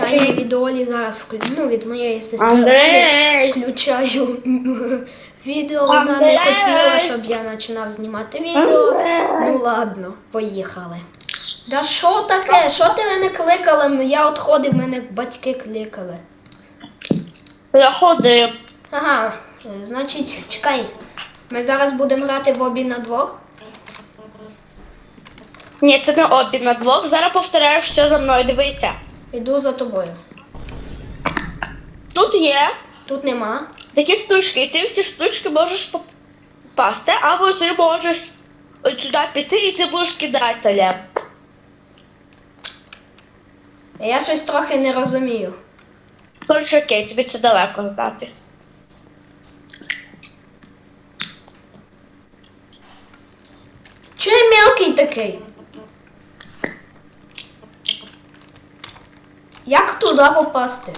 Тайні відеолі зараз вклю... ну, від моєї сестри Андрей. включаю відео. Вона не хотіла, щоб я починав знімати відео. Андрей. Ну ладно, поїхали. Да що таке? Що ти мене кликала? Я от ходив, мене батьки кликали. Я ходив. Ага, е, значить, чекай. Ми зараз будемо грати в обі на двох. Ні, це не обід на двох. Зараз повторяю, що за мною дивися. Іду за тобою. Тут є Тут нема. такі штучки, і ти в ці штучки можеш попасти, або ти можеш от сюди піти і ти будеш кидати. Я щось трохи не розумію. Коротше, окей, тобі це далеко здати. Я мелкий такий? Як туди попасти?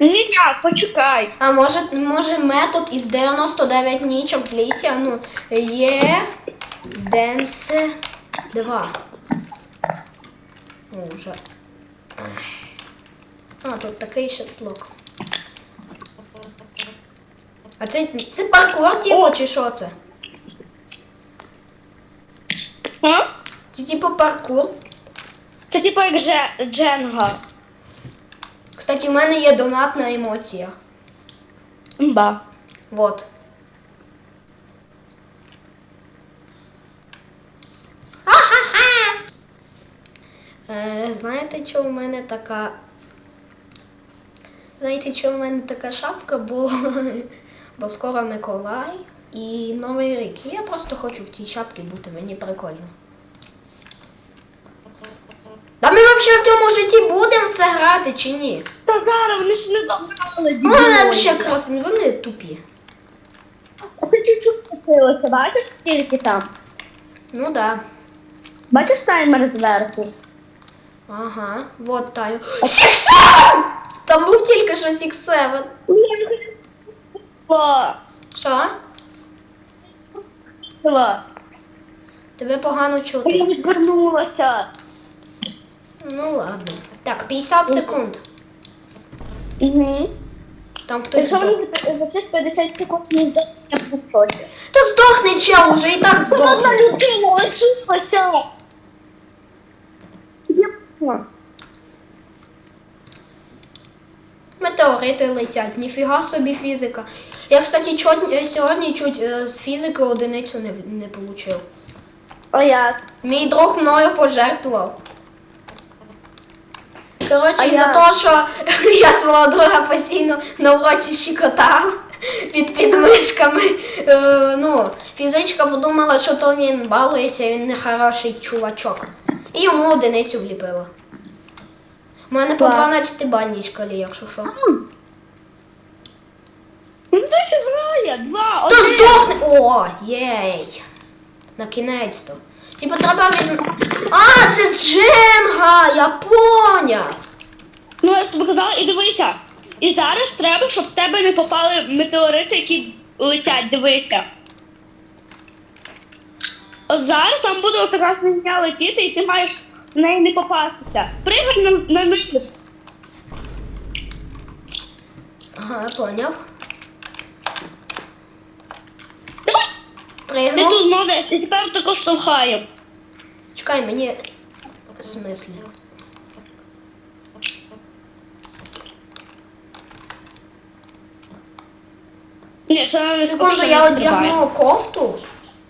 Ніяк, почекай. А може, може метод із 99 нічок в лісі? А Ну, є Денсе 2. О, вже. А, тут такий ще блок. А це, це паркур, типу, чи що це? А? Це типу паркур. Це типу як Дже- Дженга. Кстати, у мене є донатна емоція. Мба. Вот. Е, знаєте, що у мене така. Знаєте, що у мене така шапка, бо, бо скоро Миколай і Новий рік. І я просто хочу в цій шапці бути, мені прикольно. Будемо в це грати чи ні? Та зараз вони ж не добрали Ну, вони ще якраз вони тупі. А ти чуть-чуть спустилася, бачиш, скільки там? Ну да. Бачиш таймер зверху? Ага, вот таю. Сіксевен! Там був тільки що Сіксевен. Що? Тебе погано Я чути. відвернулася. Ну ладно. Так, 50 секунд. Угу. Там хтось Якщо здох. мені за цих 50 секунд не я буду. Та чел, уже і так Це одна здохнеш. людина, очухайся. Є- Метеорити летять, ніфіга собі фізика. Я, кстати, чот- е, сьогодні чуть е, з фізики одиницю не, не получив. О, як? Мій друг мною пожертвував. Коротше, А із-за я- того, що я свого друга постійно на уроці щекотав під підмишками. Е, ну, фізичка подумала, що то він балується, він не хороший чувачок. І йому одиницю вліпила. У мене по 12 бальній шкалі, якщо що. Ну, ти ще грає, два, Та один. здохне! О, єй! На кінець то. Типу треба від. А, це Дженга! Я поняв! Ну, я тобі казала, і дивися. І зараз треба, щоб в тебе не попали метеорити, які летять, дивися. От зараз там буде така свиня летіти, і ти маєш в неї не попастися. Пригай на, на них. Ага, поняв. Давай. Ти Пригнув. тут молодець, і тепер також штовхаємо. Чекай, мені. В смислі. Ні, ще на них Секунду, поки я не одягну кофту.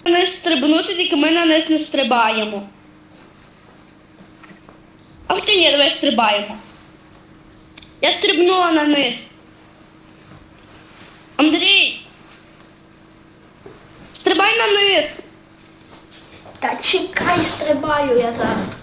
Не стрибнути, тільки ми на них не стрибаємо. А хоча ні, давай стрибаємо. Я стрибнула на низ. Андрій! Стрибай на низ! Та чекай, стрибаю я зараз.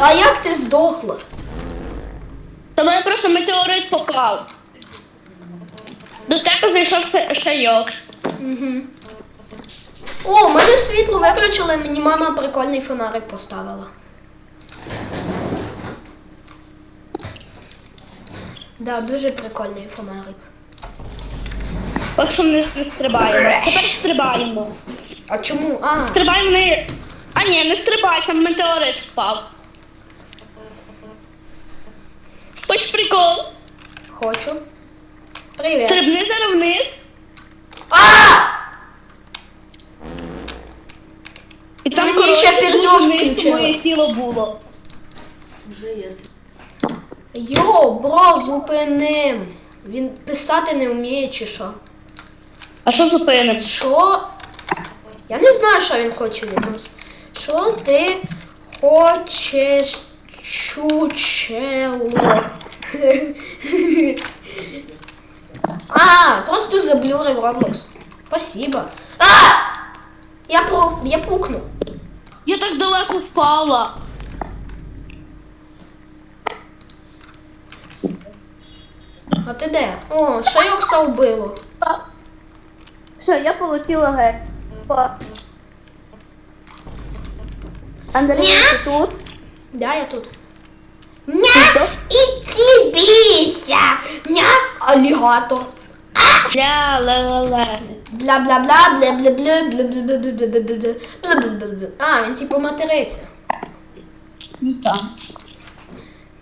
А як ти здохла? Та мене просто метеорит попав. До тебе зайшов шайок. Угу. О, у мене світло виключили, мені мама прикольний фонарик поставила. Да, дуже прикольний фонарик. Ось ми стрибаємо. Тепер стрибаємо. А чому? А. Стрибаємо не. А ні, не стрибайся, там метеорит впав. Прикол. хочу. Привіт. Стрибни зараз вниз. А! І там Мені коротше, ще пердьош вниз включили. моє тіло було. Вже є. Йо, бро, зупиним. Він писати не вміє чи що? А що зупинимо? Що? Я не знаю, що він хоче від нас. Що ти хочеш, чучело? А, просто заблюрив Roblox. Спасибо. А! Я, про... я пукну. Я так далеко впала. А ти де? О, Шайокса вбило. Все, я полетіла геть. Па. Андрій, ти тут? Да, я тут. Ня! Іди бійся! Ня! Алігатор. Ля, ла, ла, ла. бла бла бла бла бла бла бла бла бла бла бла бла бла бла А, він типу материться. Ну так.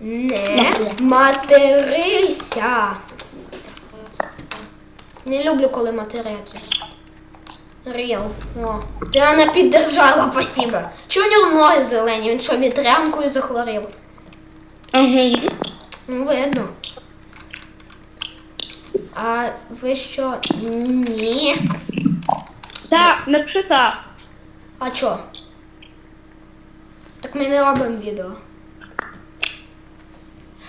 Не материся. Не люблю, коли матеряться. Ріл. О, ти мене піддержала, спасибо. Чого у нього ноги зелені? Він що, вітрянкою захворів? Угу. Ну, видно. А ви що? Ні. Так, напиши так. А чо? Так ми не робимо відео.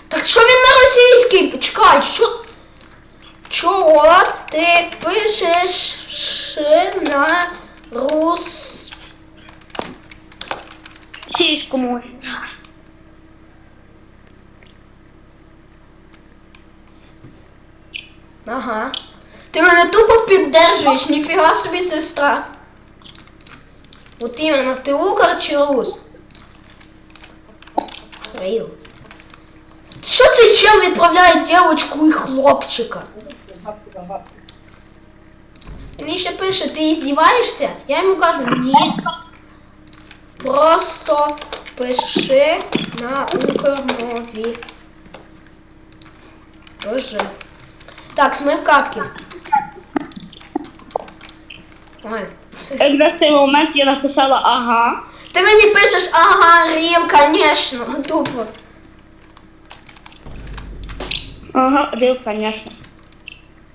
Так що він на російській? Почекай, що? Чого ти пишеш на рус... Сіському. Ага. Ти мене тупо піддержуєш, ніфіга собі сестра. От іменно, ти укр чи рус? Рил. Що цей чел відправляє дівчинку і хлопчика? Він ще пише, ти здіваєшся? Я йому кажу, ні. Просто пиши на укрмові. Боже. Так, смив катки. Ой. все. Якраз в цей момент я написала ага. Ти мені пишеш, ага, ріл, конечно, тупо. Ага, рил, конечно.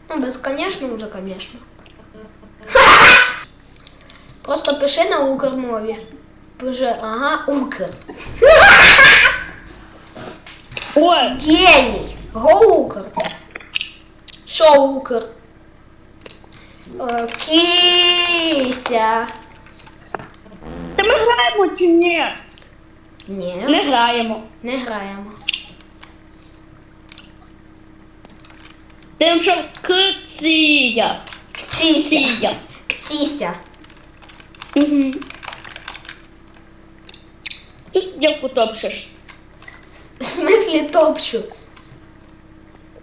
Ну, без конечно уже, конечно. Просто пиши на укрмові. Пиши, ага, укр. Ой, Геній. Го укр. Що укр? Е, Кися. та ми граємо чи ні? Ні, Не граємо. не граємо. Тим, що кція. Кція. Кцися. Угу. Тут дівку топчеш. В смислі топчу.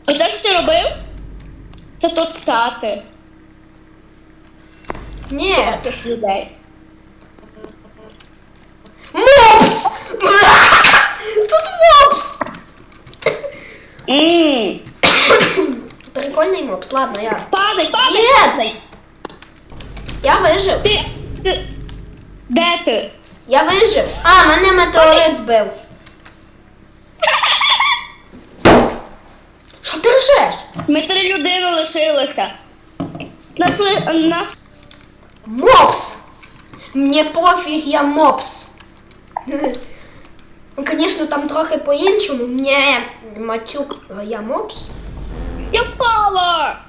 Те, що ти робив? Це топтати. Ні. Цих людей. Мопс! Тут мопс! Ммм. Прикольний мопс, ладно, я. Падай, падай, Ні. падай. Я вижив. Ти, ти, де ти? Я вижив. А, мене метеорит збив. Що ти ржеш? Ми три людини лишилися. Нас, ли- нас Мопс! Мені пофіг, я мопс. Ну, звісно, там трохи по-іншому. Мені матюк, а я мопс. Я впала!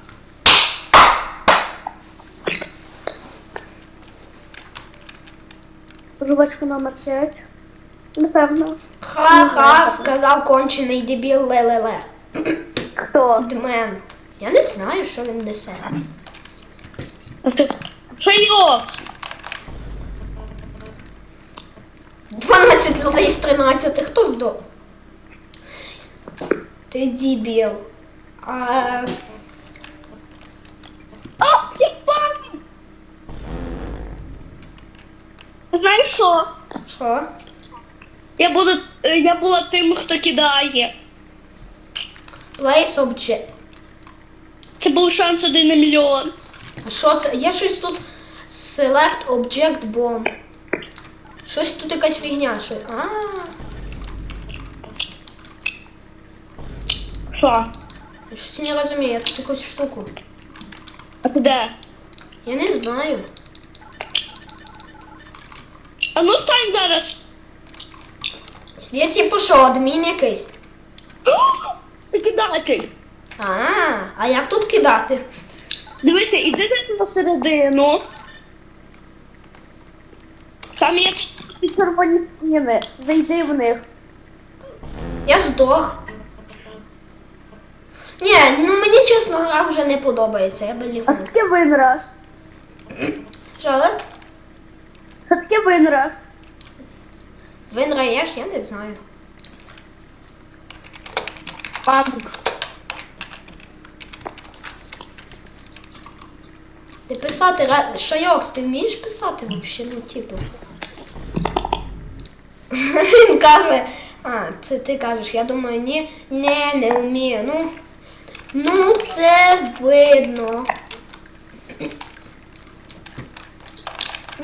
Жувачка номер 5. Напевно. Ха-ха, сказав кончений дебіл ле-ле-ле. Хто? Дмен. Я не знаю, що він несе. Йо? 12 людей з 13, хто здох? Ти дебіл. А, А, я! Знаєш що? що? Я буду. е, Я була тим, хто кидає. Place object. Це був шанс один на мільйон. А Що це? Є щось тут Select Object Bomb. Щось тут якась фігня. Що... А, Що? я щось не розумію, я тут якусь штуку. А ти де? Я не знаю. А ну стань зараз. Я типу що, адмін якийсь. Кидатель. А, а як тут кидати? Дивися, іди ти на середину. Там є ці червоні стіни. Зайди в них. Я здох. Ні, ну мені чесно гра вже не подобається, я би А лівнув. таке винраш. Що, але? А таке винраш. Виграєш, я не знаю. Мабуть. Ти писати, ра- Шайокс, ти вмієш писати взагалі? Ну, типу. Він каже, а, це ти кажеш, я думаю, ні, не, не вмію. Ну, ну це видно.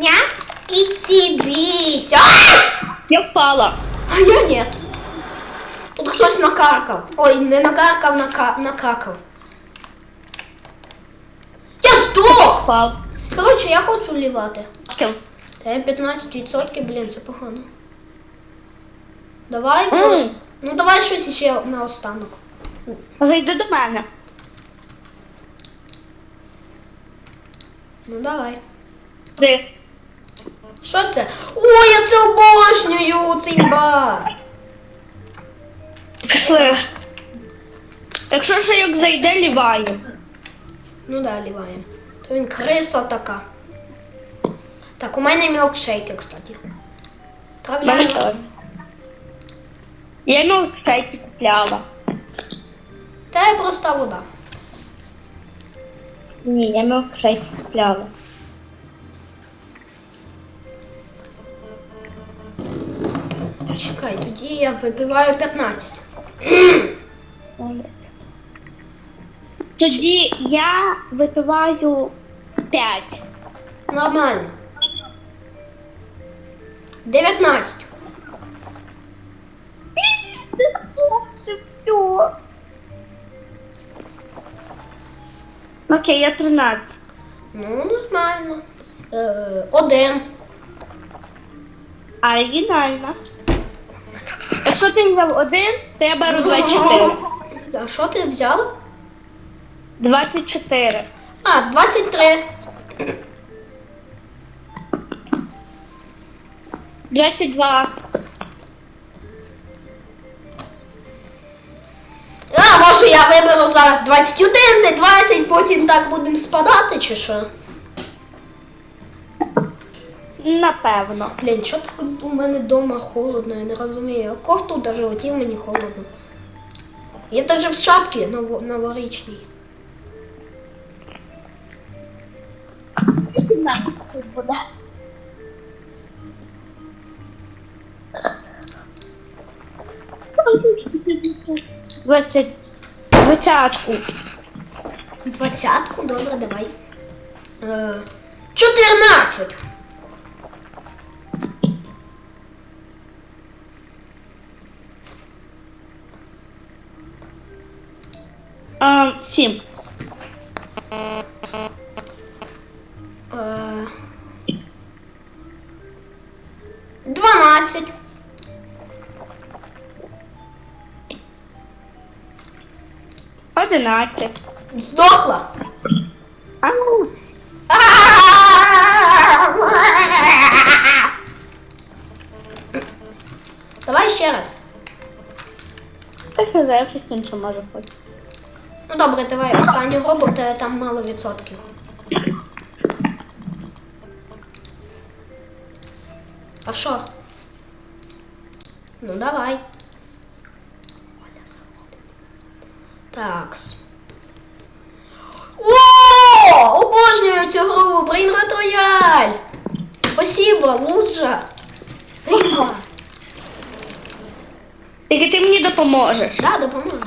Ня і тібіся. Я впала. А я нет. Тут хтось накаркав. Ой, не накаркав, нака... накакав. Я здох! Впав. Коротше, я хочу лівати. Та я 15%, блін, це погано. Давай. М. Ну давай щось ще на останок. Зайди до мене. Ну давай. Ти. Що це? Ой, я це обожнюю, цей ба. Пішли. Якщо шайок зайде, ліваю. Ну да, ліваємо. То він криса така. Так, у мене мілкшейки, кстати. Так, Мене я... теж. Я мілкшейки купляла. Та я проста вода. Ні, я мілкшейки купляла. Чекай, тоді я випиваю 15. Тоді я випиваю 5. Нормально. 19. Окей, я 13. Ну, нормально. Е, один. Оригінально. Якщо ти взяв один, я беру 24. А що ти взяла? 24. А, 23. 22. А, може я виберу зараз 21, ти 20, потім так будемо спадати, чи що? Напевно. Блін, що так у мене вдома холодно, я не розумію. Кофту на животі мені холодно. Я навіть в шапці ново- новорічній. буде. Двадцять. Двадцятку. Двадцятку, добре, давай. Е, А, сім. Е, 12. Одинадцять. Здохла. А ну. Давай ще раз. Та що за щось інше може бути. Ну добре, давай останню робота е, там мало відсотків. А що? Ну давай. Так. О! Обожнюю цю гру! Брейн Рояль! Спасибо, лучше! Спасибо! Тільки ти мені допоможеш. Так, да, допоможу.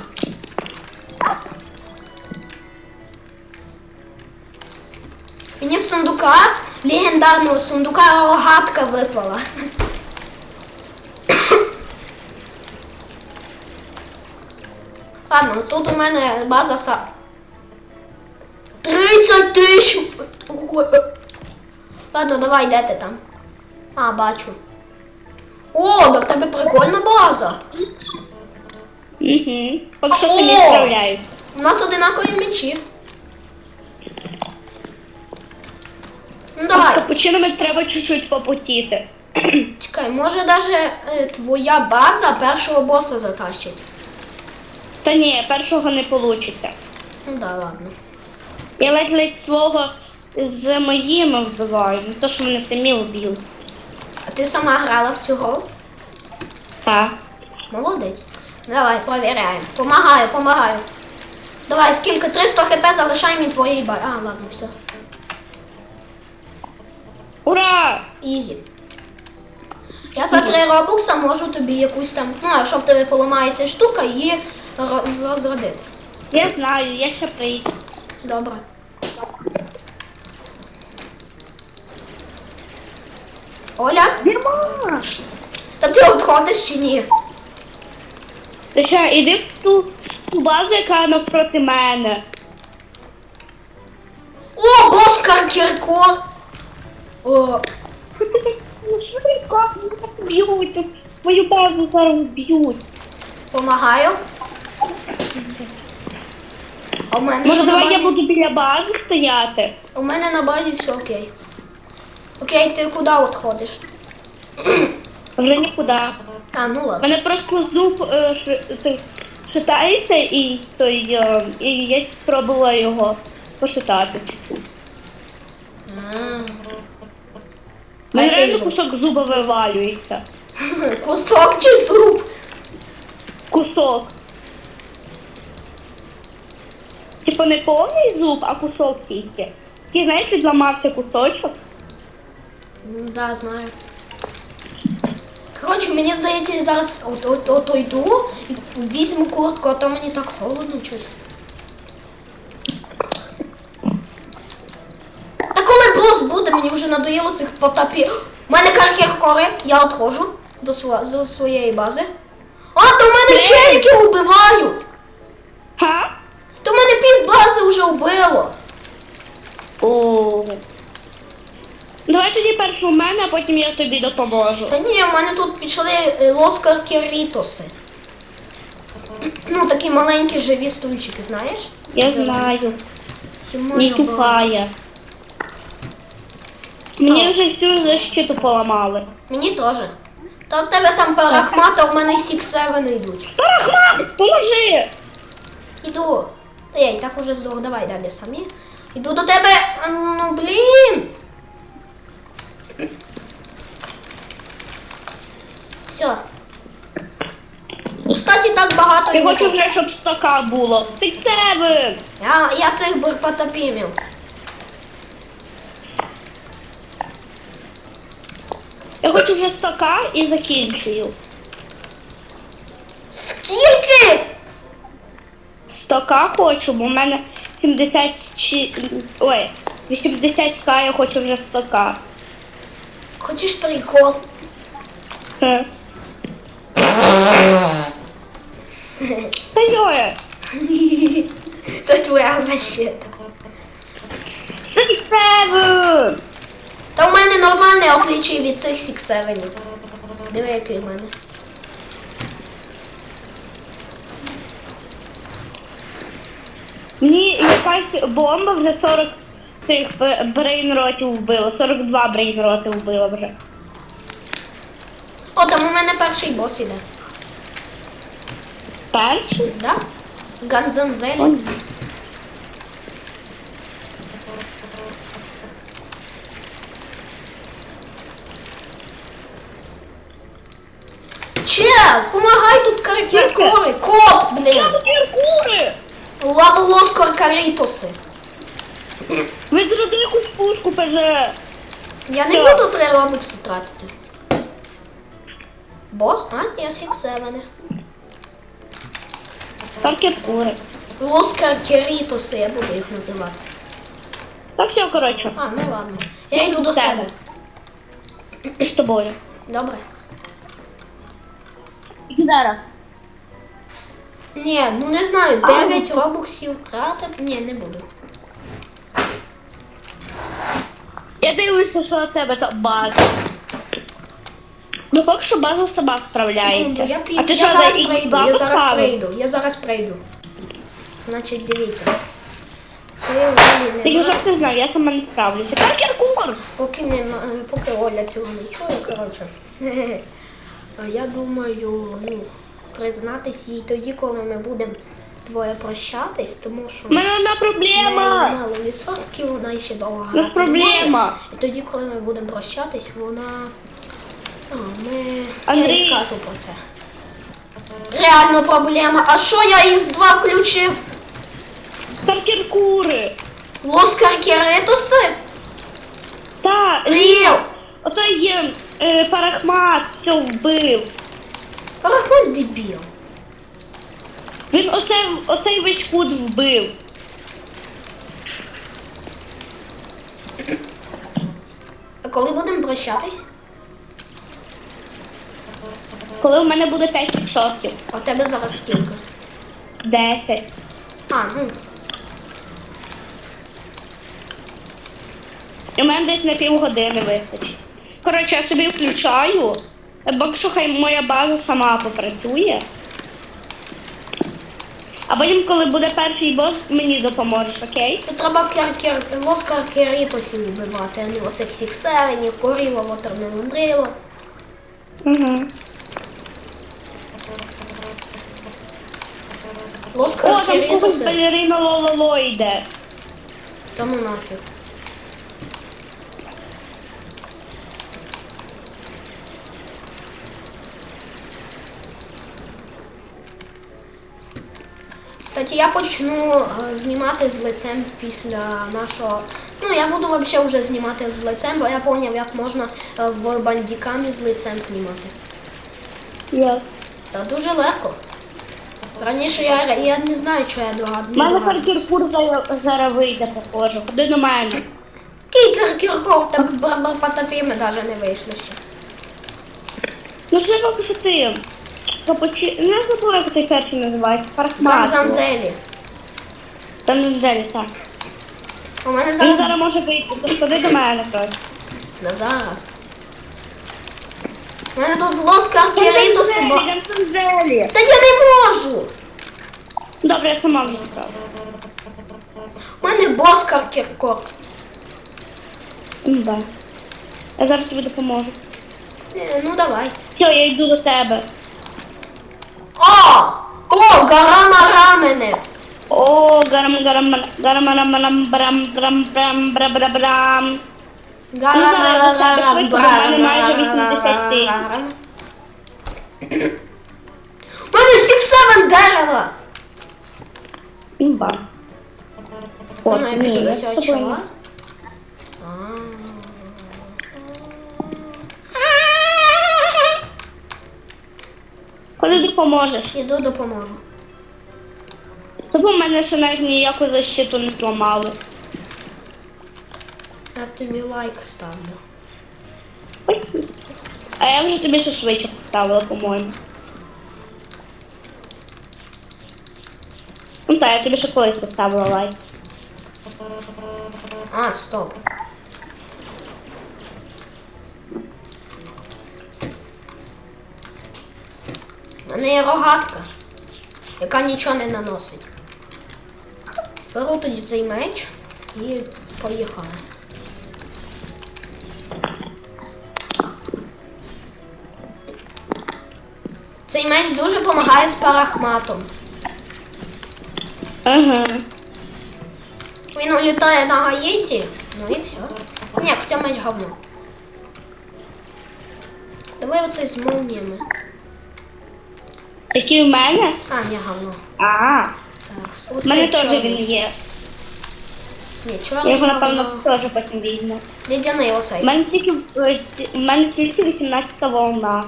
Сундука, легендарного сундука рогатка випала. Ладно, тут у мене база са. 30 тисяч! Ладно, давай, де ти там? А, бачу. О, да в тебе прикольна база. Угу. Поки що собі справляюсь. У нас одинакові мечі. Ну давай, капучинами треба чуть-чуть попотіти. чекай, може даже е, твоя база першого боса затащить. Та ні, першого не вийде. Ну да, ладно. Я ледь-ледь свого з моїми вбиваю, не то що мене самі вб'ють. А ти сама грала в цю гру? Так. Молодець. Давай, провіряємо. Помагаю, помагаю. Давай, скільки? 300 хп залишай мені твоєї базі. А, ладно, все. Ура! Ізі. Я за 3 робокса можу тобі якусь там, ну, якщо в тебе поламається штука, її ро- розродити. Я знаю, я ще прийду. Добре. Оля, Нема! та ти відходиш чи ні? Ти що, іди в ту, ту базу, яка навпроти мене. О, Боскар Кіркор! О, Ну, Швидко, б'ють. Мою базу зараз б'ють. помагаю. А в мене Може, що на давай я базі? буду біля бази стояти? У мене на базі все окей. Окей, ти куди відходиш? Вже нікуди. А, ну У ладно. мене просто зуб е, ши- шатається і, той, е, і я спробувала його пошатати. М. Мене реально зуб? кусок зуба вивалюється. Кусок чи зуб? Кусок. Типу не повний зуб, а кусок тільки. Ти знаєш, відламався кусочок. М, Да, знаю. Коротше, мені здається, я зараз от, от, от йду і візьму куртку, а то мені так холодно щось. Та коли брос буде, мені вже надоїло цих потапів. У мене кар'єр кори, я відходжу до, до своєї бази. А, то в мене челіки вбивають! Га? То в мене пів бази вже вбило. О. Давай тоді першу в мене, а потім я тобі допоможу. Та ні, в мене тут пішли е, лоскар. Ну, такі маленькі живі стульчики, знаєш? Я знаю. Не тупая. Мені вже всю защиту поламали. Мені теж. Та в тебе там парахмат, а в мене Сікс Севен йдуть. Рахман, поможи! Іду. Та я і так уже здох, давай далі самі. Іду до тебе. А, Ну блін. Все. Кстати, так багато Я хочу вже, щоб стака було. Seven! Я, я цих бурпотопімів. Я хочу вже стака і закінчую. Скільки? Стака хочу, бо в мене 70 чи... Ой, 80к я хочу вже стака. Хочеш прикол? Хе. Та йоє! Це твоя защита. Seven! Та в мене нормальний отличий від цих сіксевенів. Диви, який в мене. Мені якась бомба вже 40 цих брейнротів вбила. 42 брейнроти вбила вже. О, там у мене перший бос іде. Перший? Да? Ганзанзелі. Чел, помагай тут карикатури. Кот, блін. Меркури! Лаволоскор карітоси. Ви зробили якусь пушку, ПЖ. Я не буду три робокси тратити. Бос? А, я сіксевене. Там кепури. Лоскар Керітоси, я буду їх називати. Так все, коротше. А, ну ладно. Я йду до Тебе. себе. З тобою. Добре. Зараз. Ні, ну не знаю, 9 робоксів тратити. Ні, не буду. Я дивлюся, що у тебе там база. Ну, поки що база сама справляється. Секунду, я, а пі... ти я що, зараз за прийду, я зараз поставив? прийду, я зараз прийду. Значить, дивіться. Ти Олі нема, вже не знаю, я сама не справлюся. Паркер кур! поки нема, е, поки Оля цього не чує, коротше. Я думаю, ну, признатись їй тоді, коли ми будемо двоє прощатись, тому що У мене одна неї проблема! мало відсотків, вона ще довго У нас грати не може. проблема. І тоді, коли ми будемо прощатись, вона. А, ми. Я Андрій. не скажу про це. Реально проблема. А що я Х2 включив? Паркер кури! Лоскар Керетуси? Так, Ріл! отой є е, парахмат, все вбив. Рахман дебіл. Він оцей, оцей весь кут вбив. А коли будемо прощатись? Коли в мене буде 5%. А у тебе зараз скільки? 10. А, ну. І в мене десь на півгодини вистачить. Коротше, я собі включаю. Бо що хай моя база сама попрацює. А потім, коли буде перший бос, мені допоможеш, окей? Тут треба кер кер Лоскар Керітосів вбивати, а не оцих сіксевенів, Коріла, Вотермелон Дрила. Угу. О, Лоскар там когось балерина лололо йде. Та ну нафіг. Кстати, я почну е, знімати з лицем після нашого. Ну, я буду взагалі вже знімати з лицем, бо я зрозумів, як можна е, в бандікамі з лицем знімати. Я. Та дуже легко. Раніше я, я не знаю, що я догадую. мене паркіркур зараз- зараз вийде, похоже. Ходи до мене. Кікер Кірков, та барбар потопіми навіть не вийшли ще. Ну це поки що ти. Капучі... Не забула, як цей перший називається. Парахмат. Ганзанзелі. Та не далі, так. У мене Він зараз. зараз може вийти, тож ходи до мене просто. Не зараз. У мене тут лоскар Керітоси, бо. Ганзелі. Та я не можу! Добре, я сама вже справлю. У мене боскар Кіркор. Ну, да. Я зараз тобі допоможу. Е, Ну давай. Все, я йду до тебе. О! О, гора на рамене! О, гарам, гарам, гарам, гарам, гарам, брам, брам, брам, бра, бра, брам. Гара Ну, зараз на до тебе рара швидко, бра в мене майже 80 тисяч. У мене сіксевен дерева! Ну, ба. От, Ну, ні, я з тобою. Коли допоможеш? Іду допоможу. Тобто в мене ще навіть ніяку защиту не зламали. Я тобі лайк ставлю. Ой. А я вже тобі швидше поставила, по-моєму. Ну так, я тобі ще колись поставила лайк. А, стоп. У є рогатка, яка нічого не наносить. Беру тоді цей меч і поїхали. Цей меч дуже допомагає з парахматом. Ага. Він улітає на гаїті, ну і все. Ні, хоча меч говно. Давай оцей з молніями. Який в мене? А, ні, говно. А, Так, оцей мене теж він є. Ні, Я чорний його, напевно, теж потім візьму. Лідяний У мене тільки, е, у мене тільки 18 волна.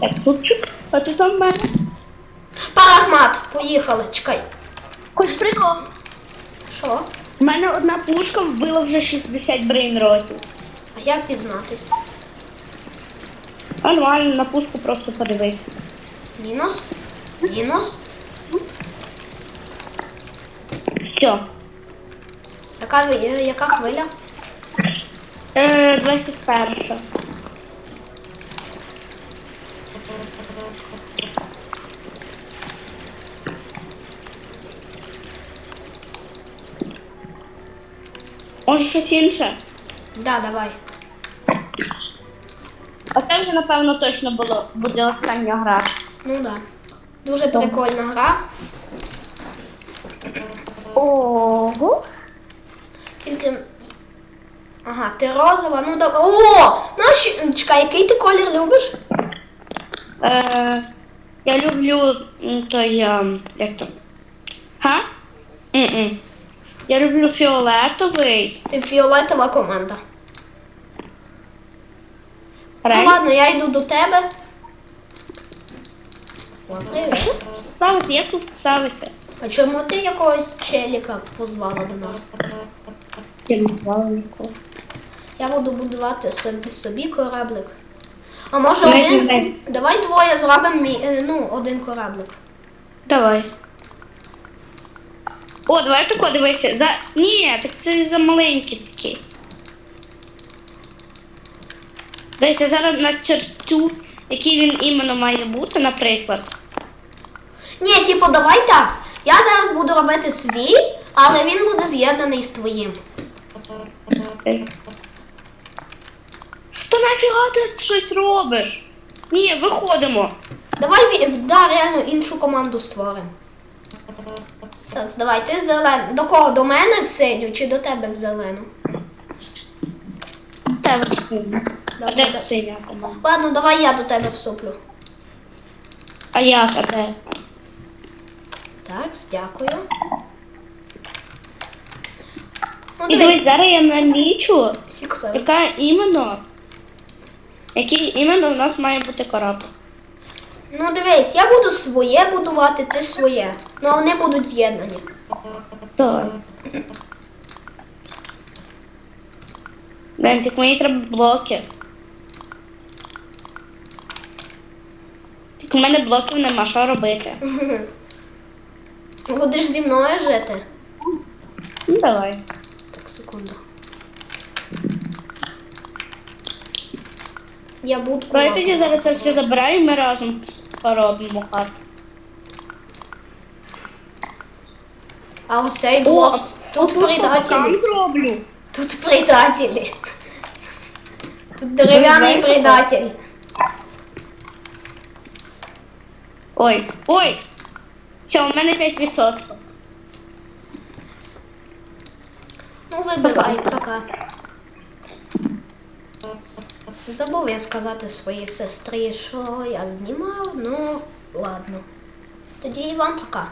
Так, супчик, а ти там в мене? Парагмат, поїхали, чекай. Хоч прикол. Що? У мене одна пушка вбила вже 60 брейнротів. А як дізнатись? Нормально, на пушку просто подивись. Мінус? Мінус? Все. Яка, яка хвиля? Е, 21. Ось щось інше. Да, давай. А це вже, напевно, точно було, буде остання гра. Ну да. Дуже прикольна гра. Ого. Тільки. Ага, ти розова, ну да. О! Ну, що- чекай, який ти колір любиш? Е, я люблю м, той, ем, як там? Ха? М-м. Я люблю фіолетовий. Ти фіолетова команда. Ну ладно, я йду до тебе. О, привіт. Ставити, як тут ставити? А чому ти якогось челіка позвала до нас? Я не знала нікого. Я буду будувати собі, собі кораблик. А може Давай, один? давай. Давай двоє зробимо е, ну, один кораблик. Давай. О, давай тако дивися. За... Ні, так це за маленький такий. Дивися, зараз на чертю, який він іменно має бути, наприклад. Ні, типу, давай так. Я зараз буду робити свій, але він буде з'єднаний з твоїм. Що нафіга ти щось робиш? Ні, виходимо. Давай да, реально іншу команду створимо. Так, давай, ти зелений. До кого? До мене в синю чи до тебе в зелену? Тебе синя. А Добре, де синя команда? Ладно, давай я до тебе вступлю. А як, а де? Так, дякую. Ну, І дивись, дивись, зараз я налічу, сіксові. яка іменно, який іменно в нас має бути корабль. Ну дивись, я буду своє будувати, ти своє. Ну а вони будуть з'єднані. Так мені треба блоки. Так у мене блоків нема, що робити? Будеш зі мною жити. Ну давай. Так, секунду. Я будку. Давай тоді зараз це все забираю і ми разом поробимо хату. А ось цей блок. Тут предателі. Там зроблю. Тут предателі. Тут дерев'яний предатель. Ой, ой. Все, у мене 5%. Ну вибивай, пока. Забув я сказати своїй сестрі, що я знімав, ну ладно. Тоді і вам пока.